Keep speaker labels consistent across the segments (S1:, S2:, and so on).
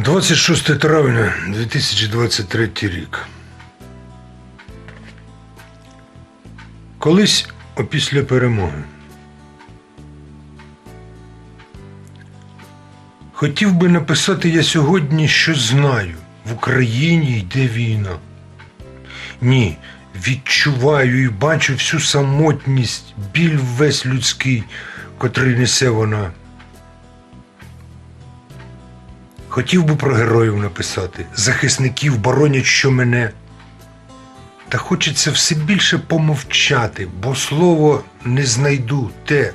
S1: 26 травня 2023 рік. Колись опісля перемоги. Хотів би написати я сьогодні, що знаю, в Україні йде війна. Ні, відчуваю і бачу всю самотність, біль весь людський, котрий несе вона. Хотів би про героїв написати, захисників боронять, що мене. Та хочеться все більше помовчати, бо слово не знайду те,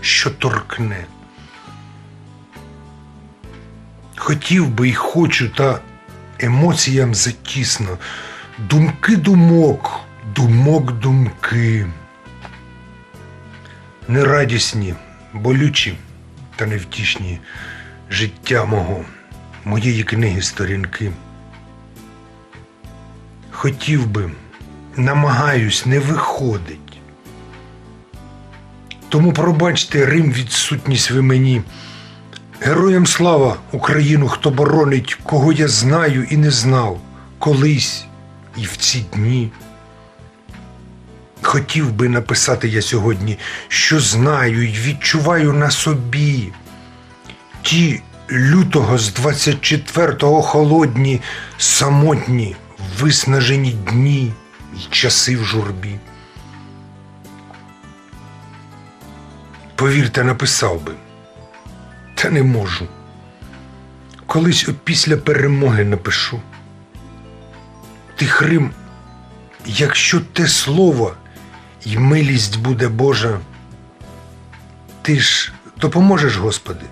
S1: що торкне. Хотів би і хочу, та емоціям затісно. Думки думок, думок думки. Нерадісні, болючі та невтішні життя мого, моєї книги сторінки. Хотів би, намагаюсь, не виходить. Тому пробачте Рим відсутність ви мені. Героям слава Україну, хто боронить, кого я знаю і не знав, колись і в ці дні. Хотів би написати я сьогодні, що знаю і відчуваю на собі. Ті лютого з 24-го холодні, самотні, виснажені дні й часи в журбі. Повірте, написав би, та не можу. Колись опісля перемоги напишу. Ти Хрим, якщо те слово й милість буде Божа, ти ж допоможеш, Господи.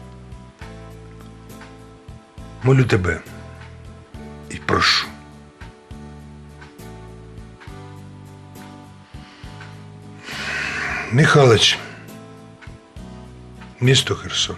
S1: Молю тебе і прошу. Михалич, місто Херсон.